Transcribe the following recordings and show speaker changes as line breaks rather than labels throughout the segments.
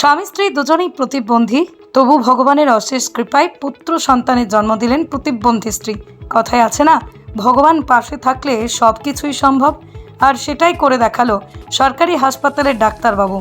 স্বামী স্ত্রী দুজনেই প্রতিবন্ধী, তবু ভগবানের অশেষ কৃপায় পুত্র সন্তানের জন্ম দিলেন প্রতিবন্ধী স্ত্রী। কথায় আছে না, ভগবান পাশে থাকলে সব কিছুই সম্ভব, আর সেটাই করে দেখাল সরকারি হাসপাতালের ডাক্তারবাবু।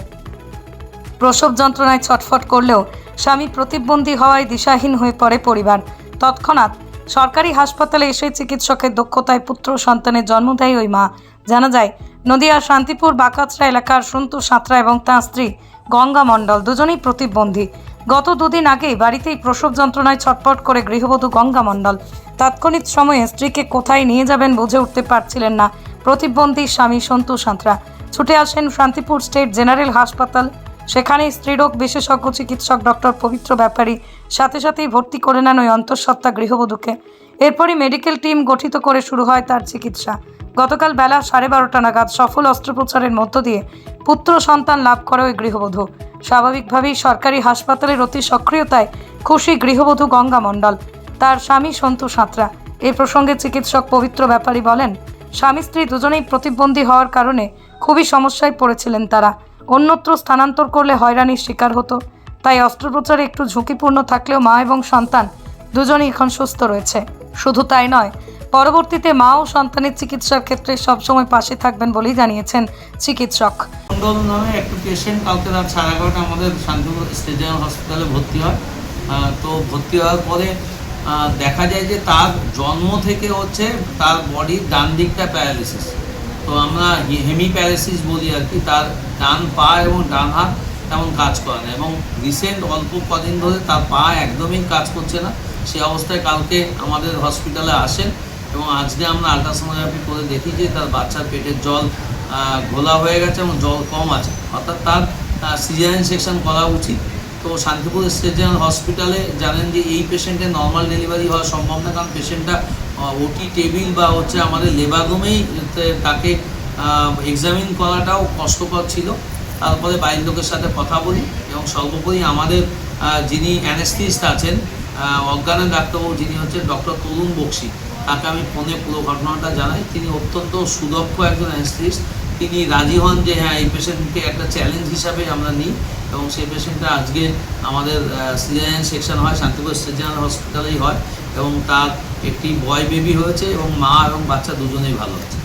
প্রসব যন্ত্রণায় ছটফট করলেও স্বামী প্রতিবন্ধী হওয়ায় দিশাহীন হয়ে পড়ে পরিবার। তৎক্ষণাৎ সরকারি হাসপাতালে এসে চিকিৎসকের দক্ষতায় পুত্র সন্তানের জন্ম দেয় ওই মা। জানা যায় নদিয়া শান্তিপুর বাকাচরা এলাকার সন্তু সাঁতরা এবং তাঁর স্ত্রী গঙ্গা মণ্ডল দুজনেই প্রতিবন্ধী। গত দুদিন আগেই বাড়িতেই প্রসব যন্ত্রণায় ছটফট করে গৃহবধূ গঙ্গা মণ্ডল। তাৎক্ষণিক সময়ে স্ত্রীকে কোথায় নিয়ে যাবেন বুঝে উঠতে পারছিলেন না। প্রতিবন্ধী স্বামী সন্তু সাঁতরা। ছুটে আসেন শান্তিপুর স্টেট জেনারেল হাসপাতাল। সেখানে স্ত্রীরোগ বিশেষজ্ঞ চিকিৎসক ডক্টর পবিত্র ব্যাপারী সাথে সাথেই ভর্তি করে নেন ওই অন্তঃসত্ত্বা গৃহবধূকে। এরপরই মেডিকেল টিম গঠিত করে শুরু হয় তার চিকিৎসা। গতকাল বেলা সাড়ে বারোটা নাগাদ সফল অস্ত্রোপচারের মধ্য দিয়ে পুত্র সন্তান লাভ করে ওই গৃহবধূ। স্বাভাবিকভাবেই সরকারি হাসপাতালের অতি সক্রিয়তায় খুশি গৃহবধূ গঙ্গা মণ্ডল, তার স্বামী সন্তু সাঁতরা। এ প্রসঙ্গে চিকিৎসক পবিত্র ব্যাপারী বলেন, স্বামী স্ত্রী দুজনেই প্রতিবন্ধী হওয়ার কারণে খুবই সমস্যায় পড়েছিলেন তারা। অন্যত্র স্থানান্তর করলে হয়রানির শিকার হতো। তাই অস্ত্রোপচারে একটু ঝুঁকিপূর্ণ থাকলেও মা এবং সন্তান দুজনেই এখন সুস্থ রয়েছে। শুধু তাই নয় পরবর্তীতে মা ও সন্তানের চিকিৎসার ক্ষেত্রে সবসময় পাশে থাকবেন বলেই জানিয়েছেন চিকিৎসক।
মন্ডল নামে একটা পেশেন্ট কালকে রাত সাড়ে এগারোটা আমাদের শান্তিপুর স্টেডিয়াম হসপিটালে ভর্তি হয়। তো ভর্তি হওয়ার পরে দেখা যায় যে তার জন্ম থেকে হচ্ছে তার বডির ডান দিকটা প্যারালিসিস তো আমরা হেমি প্যারালিসিস বলি আর কি, তার ডান পা এবং ডান হাত তেমন কাজ করে না এবং রিসেন্ট অল্প কদিন ধরে তার পা একদমই কাজ করছে না। সে অবস্থায় কালকে আমাদের হসপিটালে আসেন। এবং আজকে আমরা আলট্রাসোনোগ্রাফি করে দেখি যে তার বাচ্চার পেটের জল ঘোলা হয়ে গেছে এবং জল কম আছে। অর্থাৎ তার সিজারিয়ান সেকশন করা উচিত। তো শান্তিপুর স্টেট হসপিটালে জানেন যে এই পেশেন্টের নর্মাল ডেলিভারি হওয়া সম্ভব না, কারণ পেশেন্টটা ওটি টেবিল বা হচ্ছে আমাদের লেবার রুমেই তাকে এক্সামিন করাটাও কষ্টকর ছিল। তারপরে বাড়ির লোকের সাথে কথা বলি এবং সর্বোপরি আমাদের যিনি অ্যানেস্থিস্ট আছেন অজ্ঞানের ডাক্তারবাবু যিনি হচ্ছেন ডক্টর তরুণ বক্সি, তাকে আমি ফোনে পুরো ঘটনাটা জানাই। তিনি অত্যন্ত সুদক্ষ একজন অ্যানেস্থিস্ট। তিনি রাজি হন যে হ্যাঁ এই পেশেন্টকে একটা চ্যালেঞ্জ হিসাবে আমরা নিই এবং সেই পেশেন্টটা আজকে আমাদের সিজারিয়ান সেকশন হয়, শান্তিপুর সিজারিয়ান হসপিটালেই হয় এবং তার একটি বয় বেবি হয়েছে এবং মা এবং বাচ্চা দুজনেই ভালো আছে।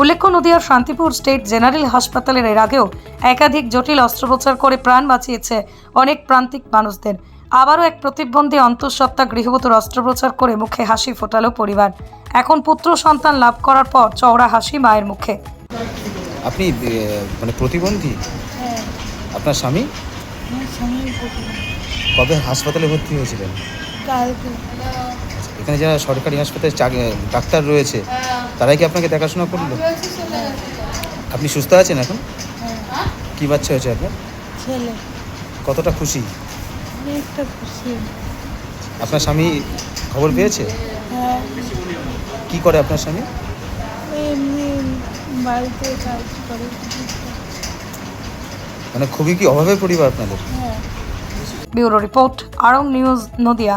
উল্লেখ্য, নদিয়ার শান্তিপুর স্টেট জেনারেল হাসপাতালের এর আগেও একাধিক জটিল অস্ত্রোপচার করে প্রাণ বাঁচিয়েছে অনেক প্রান্তিক মানুষদের। আবারও এক প্রতিবন্ধী অন্তঃসত্ত্বা গৃহবধূর অস্ত্রোপচার করে মুখে হাসি ফোটালো পরিবার। এখন পুত্র সন্তান লাভ করার পর চওড়া হাসি মায়ের মুখে।
আপনি মানে প্রতিবন্ধী?
হ্যাঁ।
আপনার স্বামী?
আমার স্বামী প্রতিবন্ধী।
কবে হাসপাতালে ভর্তি হয়েছিলেন?
কালকে।
এখানে যারা সরকারি হাসপাতালে চাক- ডাক্তার রয়েছে তারাই কি আপনাকে দেখাশোনা করল? আপনি সুস্থ আছেন এখন?
হ্যাঁ।
কি বাচ্চা হয়েছে আপনার?
ছেলে।
কতটা খুশি? আপনার স্বামী খবর পেয়েছে?
হ্যাঁ।
কি করে আপনার স্বামী?
বাড়িতে কাজ করে।
মানে খুবই কি অভাবের পরিবার আপনাদের?
বিউরো
ব্যুরো রিপোর্ট আরং নিউজ নদিয়া।